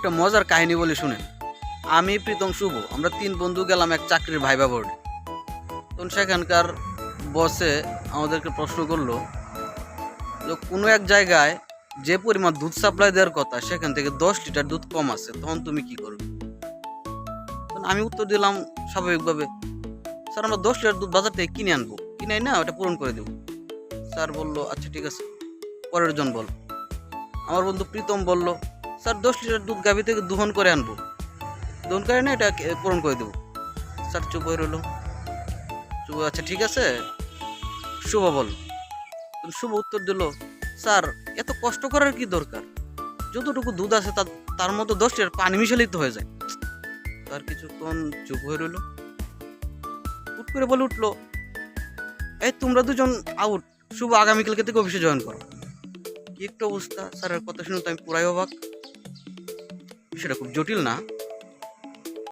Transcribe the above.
একটা মজার কাহিনী বলি শুনেন। আমি প্রীতম শুভ, আমরা তিন বন্ধু গেলাম এক চাকরির ভাইবা বোর্ডে তখন সেখানকার বসে আমাদেরকে প্রশ্ন করল যে, কোনো এক জায়গায় যে পরিমাণ দুধ সাপ্লাই দেওয়ার কথা, সেখান থেকে দশ লিটার দুধ কম আছে, তখন তুমি কি করবে? আমি উত্তর দিলাম স্বাভাবিকভাবে, স্যার, আমরা দশ লিটার দুধ বাজার থেকে কিনে আনব। কিনে না, ওটা পূরণ করে দেবো। স্যার বলল আচ্ছা ঠিক আছে। পরের জন বল আমার বন্ধু প্রীতম বলল স্যার, দশ লিটার দুধ গাভি থেকে দুহন করে আনব। দোহন করে না এটা পূরণ করে দেবো। স্যার, চুপ হয়ে রইল। চুপ আচ্ছা ঠিক আছে? শুভ বল। শুভ উত্তর দিল। স্যার, এত কষ্ট করার কি দরকার? যতটুকু দুধ আছে তার তার মতো দশ লিটার পানি মিশালেই তো হয়ে যায়। তার কিছুক্ষণ চুপ হয়ে রইল। হুট করে বলে উঠল, এই তোমরা দুজন আউট শুভ আগামীকালকে থেকে অফিসে জয়েন করো। কি একটা অবস্থা। স্যারের কথা শুনে তো আমি পুরাই অবাক। বিষয়টা খুব জটিল না।